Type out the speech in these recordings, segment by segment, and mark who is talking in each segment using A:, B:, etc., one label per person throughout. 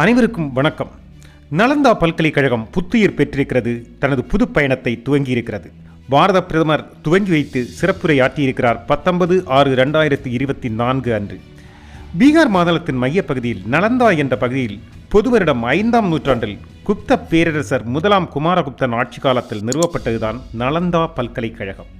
A: அனைவருக்கும் வணக்கம். நலந்தா பல்கலைக்கழகம் புத்துயிர் பெற்றிருக்கிறது தனது புது பயணத்தை துவங்கியிருக்கிறது. பாரத பிரதமர் துவங்கி வைத்து சிறப்புரை ஆற்றியிருக்கிறார் பத்தொன்பது ஆறு ரெண்டாயிரத்தி இருபத்தி நான்கு அன்று. பீகார் மாநிலத்தின் மையப்பகுதியில் நலந்தா என்ற பகுதியில் பொதுவரிடம் ஐந்தாம் நூற்றாண்டில் குப்த பேரரசர் முதலாம் குமாரகுப்தன் ஆட்சி காலத்தில் நிறுவப்பட்டதுதான் நலந்தா பல்கலைக்கழகம்.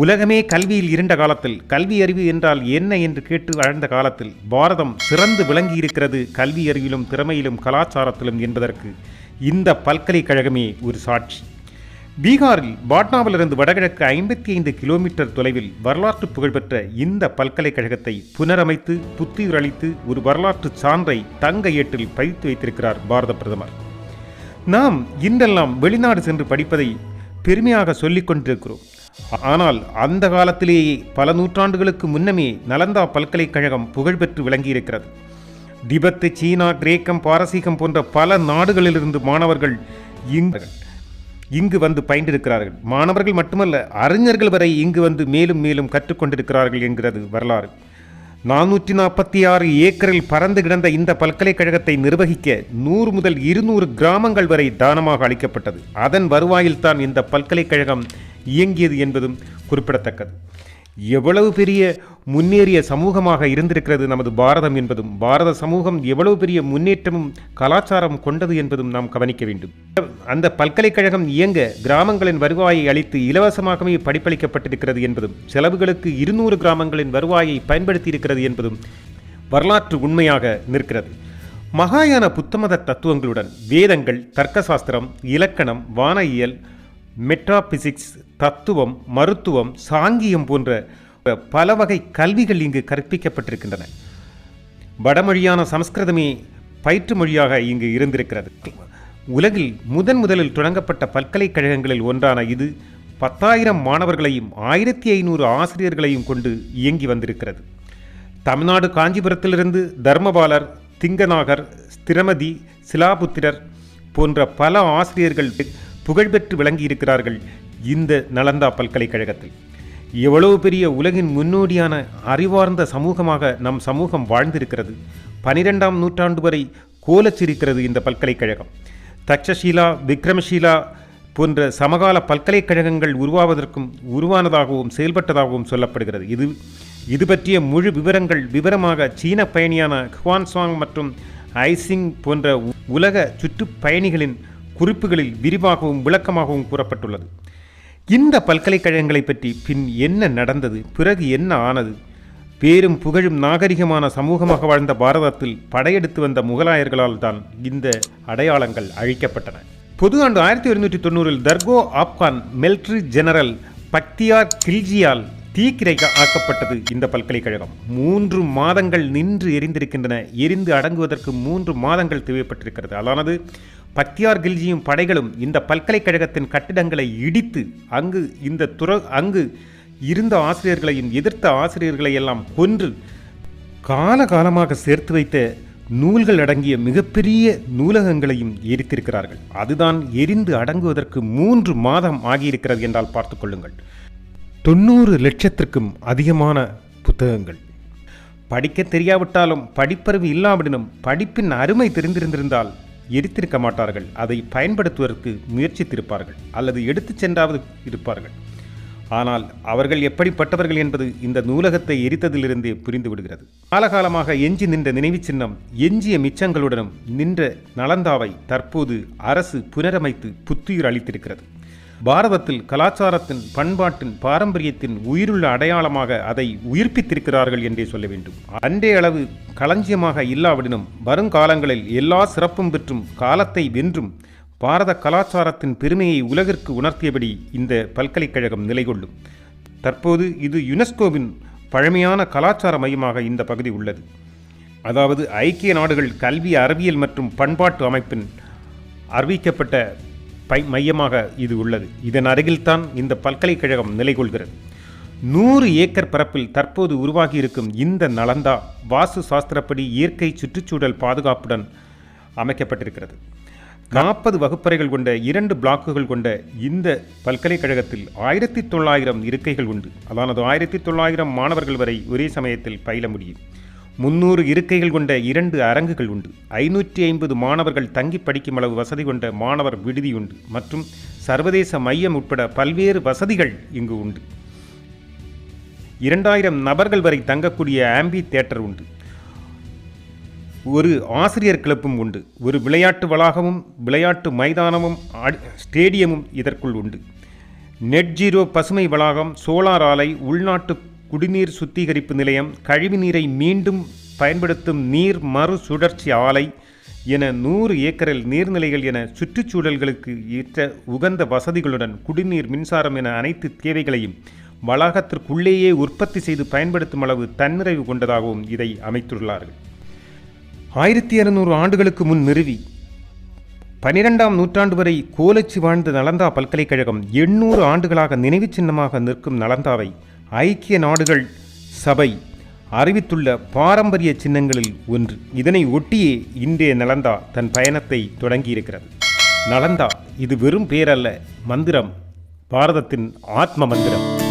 A: உலகமே கல்வியில் இருண்ட காலத்தில் கல்வி அறிவு என்றால் என்ன என்று கேட்டு வாழ்ந்த காலத்தில் பாரதம் சிறந்து விளங்கியிருக்கிறது கல்வி அறிவிலும் திறமையிலும் கலாச்சாரத்திலும் என்பதற்கு. இந்த பல்கலைக்கழகமே ஒரு சாட்சி. பீகாரில் பாட்னாவிலிருந்து வடகிழக்கு ஐம்பத்தி ஐந்து கிலோமீட்டர் தொலைவில் வரலாற்று புகழ்பெற்ற இந்த பல்கலைக்கழகத்தை புனரமைத்து புத்துயிர் அளித்து ஒரு வரலாற்று சான்றை தங்க ஏட்டில் பதித்து வைத்திருக்கிறார் பாரத பிரதமர். நாம் இன்றெல்லாம் வெளிநாடு சென்று படிப்பதை பெருமையாக சொல்லிக் கொண்டிருக்கிறோம். ஆனால் அந்த காலத்திலேயே பல நூற்றாண்டுகளுக்கு முன்னமே நலந்தா பல்கலைக்கழகம் புகழ்பெற்று விளங்கியிருக்கிறது. திபெத்து சீனா கிரேக்கம் பாரசீகம் போன்ற பல நாடுகளிலிருந்து மாணவர்கள் இங்கு இங்கு வந்து பயின்றிருக்கிறார்கள். மாணவர்கள் மட்டுமல்ல அறிஞர்கள் வரை இங்கு வந்து மேலும் மேலும் கற்றுக்கொண்டிருக்கிறார்கள் என்கிறது வரலாறு. நானூற்றி நாற்பத்தி ஆறு ஏக்கரில் பறந்து கிடந்த இந்த பல்கலைக்கழகத்தை நிர்வகிக்க நூறு முதல் இருநூறு கிராமங்கள் வரை தானமாக அளிக்கப்பட்டது. அதன் வருவாயில்தான் இந்த பல்கலைக்கழகம் இயங்கியது என்பதும் குறிப்பிடத்தக்கது. எவ்வளவு பெரிய முன்னேறிய சமூகமாக இருந்திருக்கிறது நமது பாரதம் என்பதும் பாரத சமூகம் எவ்வளவு பெரிய முன்னேற்றமும் கலாச்சாரம் கொண்டது என்பதும் நாம் கவனிக்க வேண்டும். அந்த பல்கலைக்கழகம் இயங்க கிராமங்களின் வருவாயை அளித்து இலவசமாகவே படிப்பளிக்கப்பட்டிருக்கிறது என்பதும் செலவுகளுக்கு இருநூறு கிராமங்களின் வருவாயை பயன்படுத்தி இருக்கிறது என்பதும் வரலாற்று உண்மையாக நிற்கிறது. மகாயான புத்தமத தத்துவங்களுடன் வேதங்கள் தர்க்கசாஸ்திரம் இலக்கணம் வானயியல் மெட்ராபிசிக்ஸ் தத்துவம் மருத்துவம் சாங்கியம் போன்ற பல வகை கல்விகள் இங்கு கற்பிக்கப்பட்டிருக்கின்றன. வடமொழியான சமஸ்கிருதமே பயிற்று மொழியாக இங்கு இருந்திருக்கிறது. உலகில் முதன் முதலில் தொடங்கப்பட்ட பல்கலைக்கழகங்களில் ஒன்றான இது பத்தாயிரம் மாணவர்களையும் ஆயிரத்தி ஐநூறு ஆசிரியர்களையும் கொண்டு இயங்கி வந்திருக்கிறது. தமிழ்நாடு காஞ்சிபுரத்திலிருந்து தர்மபாலர் திங்கநாகர் ஸ்திரமதி சிலாபுத்திரர் போன்ற பல ஆசிரியர்கள் புகழ்பெற்று விளங்கியிருக்கிறார்கள் இந்த நலந்தா பல்கலைக்கழகத்தில். எவ்வளவு பெரிய உலகின் முன்னோடியான அறிவார்ந்த சமூகமாக நம் சமூகம் வாழ்ந்திருக்கிறது. பனிரெண்டாம் நூற்றாண்டு வரை கோலச்சிருக்கிறது இந்த பல்கலைக்கழகம். தக்ஷசீலா விக்ரமசீலா போன்ற சமகால பல்கலைக்கழகங்கள் உருவாவதற்கும் உருவானதாகவும் செயல்பட்டதாகவும் சொல்லப்படுகிறது. இது இது பற்றிய முழு விவரங்கள் விவரமாக சீன பயணியான ஹுவான்சாங் மற்றும் ஐசிங் போன்ற உலக சுற்றுப்பயணிகளின் குறிப்புகளில் விரிவாகவும் விளக்கமாகவும் கூறப்பட்டுள்ளது. இந்த பல்கலைக்கழகங்களை பற்றி பின் என்ன நடந்தது? பிறகு என்ன ஆனது? பேரும் புகழும் நாகரிகமான சமூகமாக வாழ்ந்த பாரதத்தில் படையெடுத்து வந்த முகலாயர்களால் தான் இந்த அடையாளங்கள் அழிக்கப்பட்டன. பொது ஆண்டு ஆயிரத்தி எழுநூற்றி தொண்ணூறில் தர்கோ ஆப்கான் மிலிட்ரி ஜெனரல் பக்தியார் கில்ஜியால் தீக்கிரை ஆக்கப்பட்டது இந்த பல்கலைக்கழகம். மூன்று மாதங்கள் நின்று எரிந்திருக்கின்றன. எரிந்து அடங்குவதற்கு மூன்று மாதங்கள் தேவைப்பட்டிருக்கிறது. அதானது பக்தியார் கில்ஜியும் படைகளும் இந்த பல்கலைக்கழகத்தின் கட்டிடங்களை இடித்து அங்கு இந்த துற அங்கு இருந்த ஆசிரியர்களையும் எதிர்த்த ஆசிரியர்களை எல்லாம் கொன்று காலகாலமாக சேர்த்து வைத்த நூல்கள் அடங்கிய மிகப்பெரிய நூலகங்களையும் எரித்திருக்கிறார்கள். அதுதான் எரிந்து அடங்குவதற்கு மூன்று மாதம் ஆகியிருக்கிறது என்றால் பார்த்துக்கொள்ளுங்கள் தொண்ணூறு லட்சத்திற்கும் அதிகமான புத்தகங்கள். படிக்க தெரியாவிட்டாலும் படிப்பறிவு இல்லாவிடனும் படிப்பின் அருமை தெரிந்திருந்திருந்தால் எரித்திருக்க மாட்டார்கள். அதை பயன்படுத்துவதற்கு முயற்சித்திருப்பார்கள். அல்லது எடுத்துச் சென்றாவது இருப்பார்கள். ஆனால் அவர்கள் எப்படிப்பட்டவர்கள் என்பது இந்த நூலகத்தை எரித்ததிலிருந்தே புரிந்து விடுகிறது காலகாலமாக எஞ்சி நின்ற நினைவு சின்னம் எஞ்சிய மிச்சங்களுடனும் நின்ற நலந்தாவை தற்போது அரசு புனரமைத்து புத்துயிர் அளித்திருக்கிறது. பாரதத்தில் கலாச்சாரத்தின் பண்பாட்டின் பாரம்பரியத்தின் உயிருள்ள அடையாளமாக அதை உயிர்ப்பித்திருக்கிறார்கள் என்றே சொல்ல வேண்டும். அன்றே அளவு களஞ்சியமாக இல்லாவிடனும் வருங்காலங்களில் எல்லா சிறப்பும் பெற்றும் காலத்தை வென்றும் பாரத கலாச்சாரத்தின் பெருமையை உலகிற்கு உணர்த்தியபடி இந்த பல்கலைக்கழகம் நிலை கொள்ளும் தற்போது இது யுனெஸ்கோவின் பழமையான கலாச்சார மையமாக இந்த பகுதி உள்ளது. அதாவது ஐக்கிய நாடுகள் கல்வி அறிவியல் மற்றும் பண்பாட்டு அமைப்பின் அறிவிக்கப்பட்ட பை மையமாக இது உள்ளது. இதன் அருகில்தான் இந்த பல்கலைக்கழகம் நிலை கொள்கிறது நூறு ஏக்கர் பரப்பில் தற்போது உருவாகியிருக்கும் இந்த நலந்தா வாஸ்து சாஸ்திரப்படி இயற்கை சுற்றுச்சூழல் பாதுகாப்புடன் அமைக்கப்பட்டிருக்கிறது. நாற்பது வகுப்பறைகள் கொண்ட இரண்டு பிளாக்குகள் கொண்ட இந்த பல்கலைக்கழகத்தில் ஆயிரத்தி தொள்ளாயிரம் இருக்கைகள் உண்டு. அதானது ஆயிரத்தி தொள்ளாயிரம் மாணவர்கள் வரை ஒரே சமயத்தில் பயில முடியும். முன்னூறு இருக்கைகள் கொண்ட இரண்டு அரங்குகள் உண்டு. ஐநூற்றி ஐம்பது மாணவர்கள் தங்கி படிக்கும் அளவு வசதி கொண்ட மாணவர் விடுதி உண்டு. மற்றும் சர்வதேச மையம் உட்பட பல்வேறு வசதிகள் இங்கு உண்டு. இரண்டாயிரம் நபர்கள் வரை தங்கக்கூடிய ஆம்பி தேட்டர் உண்டு. ஒரு ஆசிரியர் கிளப்பும் உண்டு. ஒரு விளையாட்டு வளாகமும் விளையாட்டு மைதானமும் ஸ்டேடியமும் இதற்குள் உண்டு. நெட் ஜீரோ பசுமை வளாகம் சோலார் ஆலை உள்நாட்டு குடிநீர் சுத்திகரிப்பு நிலையம் கழிவுநீரை மீண்டும் பயன்படுத்தும் நீர் மறு சுழற்சி ஆலை என நூறு ஏக்கரில் நீர்நிலைகள் என சுற்றுச்சூழல்களுக்கு ஏற்ற உகந்த வசதிகளுடன் குடிநீர் மின்சாரம் என அனைத்து தேவைகளையும் வளாகத்திற்குள்ளேயே உற்பத்தி செய்து பயன்படுத்தும் அளவு தன்னிறைவு கொண்டதாகவும் இதை அமைத்துள்ளார்கள். ஆயிரத்தி இருநூறு ஆண்டுகளுக்கு முன் நிறுவி பனிரெண்டாம் நூற்றாண்டு வரை கோலச்சு வாழ்ந்த நலந்தா பல்கலைக்கழகம் எண்ணூறு ஆண்டுகளாக நினைவுச் சின்னமாக நிற்கும் நலந்தாவை ஐக்கிய நாடுகள் சபை அறிவித்துள்ள பாரம்பரிய சின்னங்களில் ஒன்று. இதனை ஒட்டியே இன்றைய நலந்தா தன் பயணத்தை தொடங்கியிருக்கிறது. நலந்தா இது வெறும் பேரல்ல மந்திரம் பாரதத்தின் ஆத்ம மந்திரம்.